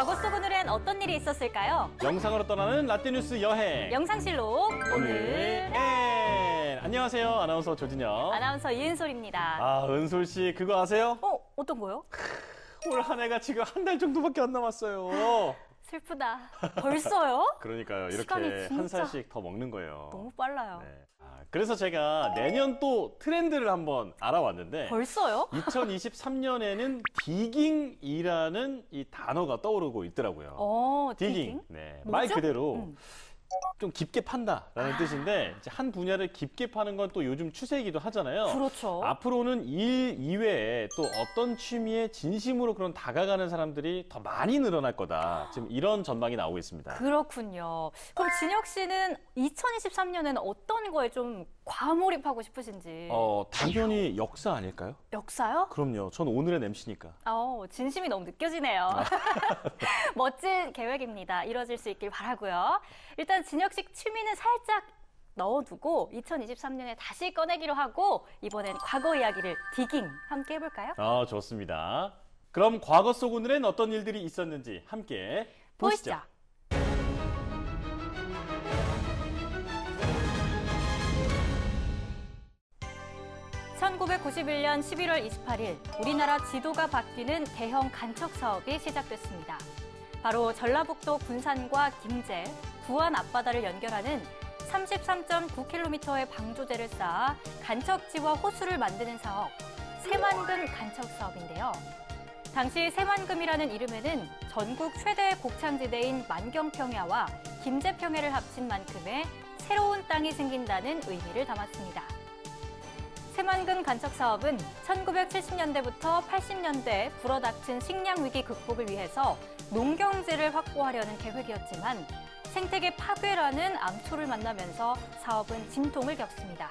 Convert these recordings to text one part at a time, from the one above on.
과거 속 오늘엔 어떤 일이 있었을까요? 영상으로 떠나는 라떼뉴스 여행. 영상실록 오늘 오늘 엔. 안녕하세요. 아나운서 조진영. 아나운서 이은솔입니다. 아, 은솔 씨 그거 아세요? 어, 어떤 거요? 올 한 해가 지금 한 달 정도밖에 안 남았어요. 슬프다. 벌써요? 그러니까 시간이 이렇게 한 살씩 더 먹는 거예요. 너무 빨라요. 네. 아, 그래서 제가 내년 또 트렌드를 한번 알아봤는데 벌써요? 2023년에는 디깅이라는 이 단어가 떠오르고 있더라고요. 어, 디깅. 디깅? 네. 뭐죠? 말 그대로 음. 좀 깊게 판다라는 뜻인데 이제 한 분야를 깊게 파는 건 또 요즘 추세이기도 하잖아요. 그렇죠. 앞으로는 일 이외에 또 어떤 취미에 진심으로 그런 다가가는 사람들이 더 많이 늘어날 거다. 지금 이런 전망이 나오고 있습니다. 그렇군요. 그럼 진혁 씨는 2023년에는 어떤 거에 좀 과몰입하고 싶으신지? 어, 당연히 역사 아닐까요? 역사요? 그럼요. 전 오늘의 MC니까. 어, 진심이 너무 느껴지네요. 멋진 계획입니다. 이뤄질 수 있길 바라고요. 일단 진혁 씨 취미는 살짝 넣어두고 2023년에 다시 꺼내기로 하고 이번엔 과거 이야기를 디깅 함께 해볼까요? 아, 좋습니다. 그럼 과거 속 오늘엔 어떤 일들이 있었는지 함께 보시죠. 보시죠. 1991년 11월 28일 우리나라 지도가 바뀌는 대형 간척 사업이 시작됐습니다. 바로 전라북도 군산과 김제, 부안 앞바다를 연결하는 33.9km의 방조제를 쌓아 간척지와 호수를 만드는 사업, 새만금 간척 사업인데요. 당시 새만금이라는 이름에는 전국 최대의 곡창지대인 만경평야와 김제평야를 합친 만큼의 새로운 땅이 생긴다는 의미를 담았습니다. 새만금 간척 사업은 1970년대부터 80년대 불어닥친 식량 위기 극복을 위해서 농경지를 확보하려는 계획이었지만 생태계 파괴라는 암초를 만나면서 사업은 진통을 겪습니다.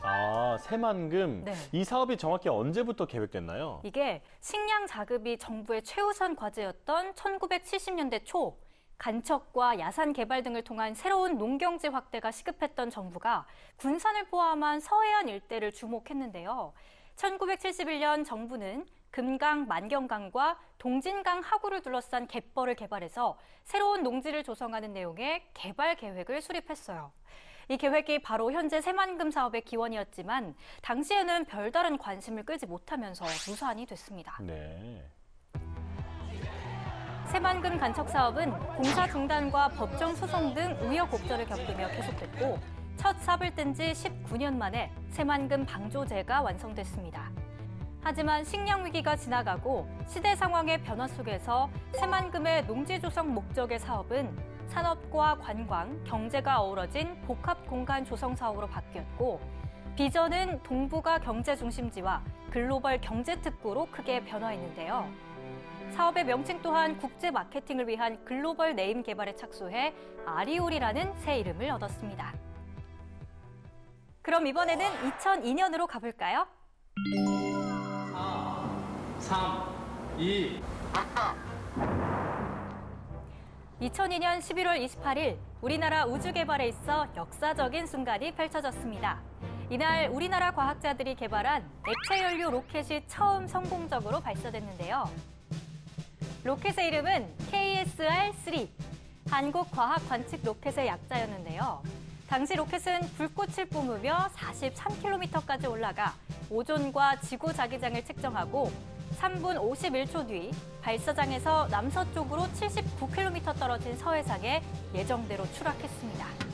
아, 새만금. 네. 이 사업이 정확히 언제부터 계획됐나요? 이게 식량 자급이 정부의 최우선 과제였던 1970년대 초 간척과 야산 개발 등을 통한 새로운 농경지 확대가 시급했던 정부가 군산을 포함한 서해안 일대를 주목했는데요. 1971년 정부는 금강 만경강과 동진강 하구를 둘러싼 갯벌을 개발해서 새로운 농지를 조성하는 내용의 개발 계획을 수립했어요. 이 계획이 바로 현재 새만금 사업의 기원이었지만 당시에는 별다른 관심을 끌지 못하면서 무산이 됐습니다. 네. 새만금 간척 사업은 공사 중단과 법정 소송 등 우여곡절을 겪으며 계속됐고 첫 삽을 뜬지 19년 만에 새만금 방조제가 완성됐습니다. 하지만 식량 위기가 지나가고 시대 상황의 변화 속에서 새만금의 농지 조성 목적의 사업은 산업과 관광, 경제가 어우러진 복합 공간 조성 사업으로 바뀌었고 비전은 동북아 경제 중심지와 글로벌 경제 특구로 크게 변화했는데요. 사업의 명칭 또한 국제 마케팅을 위한 글로벌 네임 개발에 착수해 아리올이라는 새 이름을 얻었습니다. 그럼 이번에는 2002년으로 가볼까요? 3, 2, 2002년 11월 28일 우리나라 우주 개발에 있어 역사적인 순간이 펼쳐졌습니다. 이날 우리나라 과학자들이 개발한 액체 연료 로켓이 처음 성공적으로 발사됐는데요. 로켓의 이름은 KSR-3, 한국과학관측 로켓의 약자였는데요. 당시 로켓은 불꽃을 뿜으며 43km까지 올라가 오존과 지구 자기장을 측정하고 3분 51초 뒤 발사장에서 남서쪽으로 79km 떨어진 서해상에 예정대로 추락했습니다.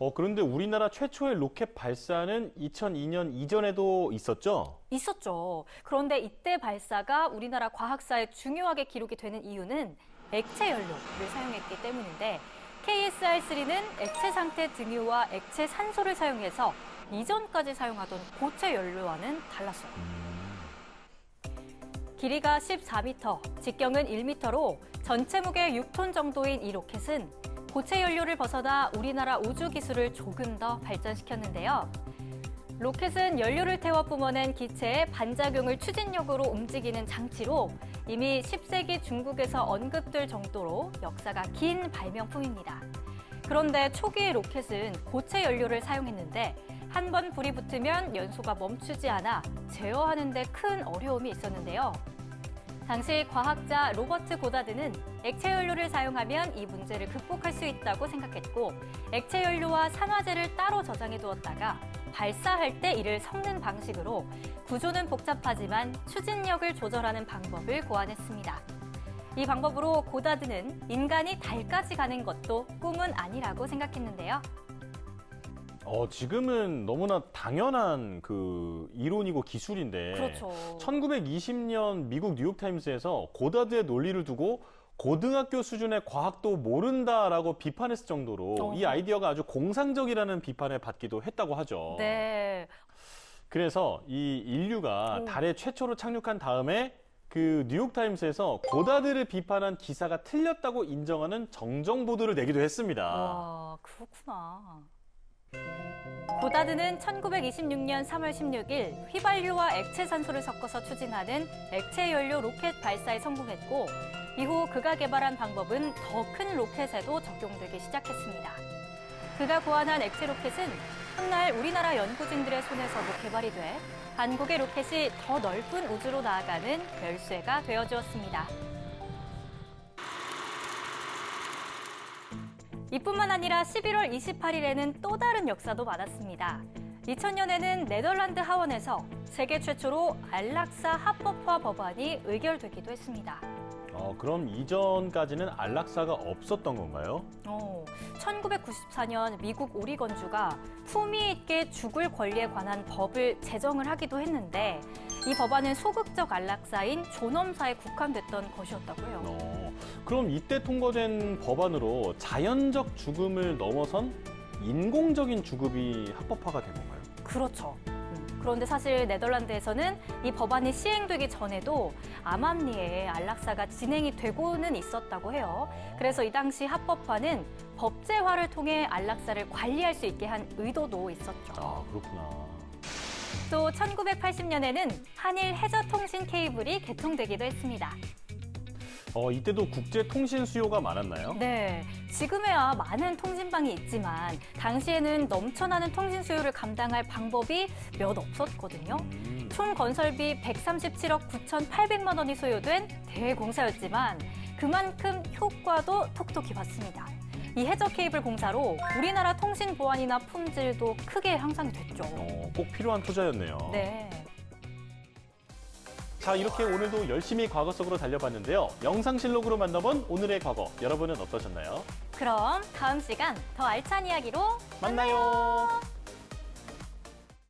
어, 그런데 우리나라 최초의 로켓 발사는 2002년 이전에도 있었죠? 있었죠. 그런데 이때 발사가 우리나라 과학사에 중요하게 기록이 되는 이유는 액체 연료를 사용했기 때문인데 KSR-3는 액체 상태 등유와 액체 산소를 사용해서 이전까지 사용하던 고체 연료와는 달랐어요. 길이가 14m, 직경은 1m로 전체 무게 6톤 정도인 이 로켓은 고체 연료를 벗어나 우리나라 우주 기술을 조금 더 발전시켰는데요. 로켓은 연료를 태워 뿜어낸 기체의 반작용을 추진력으로 움직이는 장치로 이미 10세기 중국에서 언급될 정도로 역사가 긴 발명품입니다. 그런데 초기의 로켓은 고체 연료를 사용했는데 한 번 불이 붙으면 연소가 멈추지 않아 제어하는 데 큰 어려움이 있었는데요. 당시 과학자 로버트 고다드는 액체 연료를 사용하면 이 문제를 극복할 수 있다고 생각했고 액체 연료와 산화제를 따로 저장해 두었다가 발사할 때 이를 섞는 방식으로 구조는 복잡하지만 추진력을 조절하는 방법을 고안했습니다. 이 방법으로 고다드는 인간이 달까지 가는 것도 꿈은 아니라고 생각했는데요. 어, 지금은 너무나 당연한 그 이론이고 기술인데 그렇죠. 1920년 미국 뉴욕타임스에서 고다드의 논리를 두고 고등학교 수준의 과학도 모른다라고 비판했을 정도로 어. 이 아이디어가 아주 공상적이라는 비판을 받기도 했다고 하죠. 네. 그래서 이 인류가 오. 달에 최초로 착륙한 다음에 그 뉴욕타임스에서 고다드를 비판한 기사가 틀렸다고 인정하는 정정 보도를 내기도 했습니다. 와, 그렇구나. 고다드는 1926년 3월 16일 휘발유와 액체 산소를 섞어서 추진하는 액체 연료 로켓 발사에 성공했고 이후 그가 개발한 방법은 더 큰 로켓에도 적용되기 시작했습니다. 그가 고안한 액체 로켓은 훗날 우리나라 연구진들의 손에서도 개발이 돼 한국의 로켓이 더 넓은 우주로 나아가는 열쇠가 되어주었습니다. 이뿐만 아니라 11월 28일에는 또 다른 역사도 많았습니다. 2000년에는 네덜란드 하원에서 세계 최초로 안락사 합법화 법안이 의결되기도 했습니다. 어, 그럼 이전까지는 안락사가 없었던 건가요? 어, 1994년 미국 오리건주가 품위 있게 죽을 권리에 관한 법을 제정을 하기도 했는데 이 법안은 소극적 안락사인 존엄사에 국한됐던 것이었다고요. 어, 그럼 이때 통과된 법안으로 자연적 죽음을 넘어선 인공적인 죽음이 합법화가 된 건가요? 그렇죠. 음, 그런데 사실 네덜란드에서는 이 법안이 시행되기 전에도 암암리에 안락사가 진행이 되고는 있었다고 해요. 그래서 이 당시 합법화는 법제화를 통해 안락사를 관리할 수 있게 한 의도도 있었죠. 아, 그렇구나. 또 1980년에는 한일 해저통신 케이블이 개통되기도 했습니다. 어, 이때도 국제 통신 수요가 많았나요? 네, 지금에야 많은 통신망이 있지만 당시에는 넘쳐나는 통신 수요를 감당할 방법이 몇 없었거든요. 음, 총 건설비 137억 9,800만 원이 소요된 대공사였지만 그만큼 효과도 톡톡히 봤습니다. 이 해저 케이블 공사로 우리나라 통신 보안이나 품질도 크게 향상이 됐죠. 어, 꼭 필요한 투자였네요. 네. 자, 이렇게 오늘도 열심히 과거 속으로 달려봤는데요. 영상실록으로 만나본 오늘의 과거, 여러분은 어떠셨나요? 그럼 다음 시간 더 알찬 이야기로 만나요.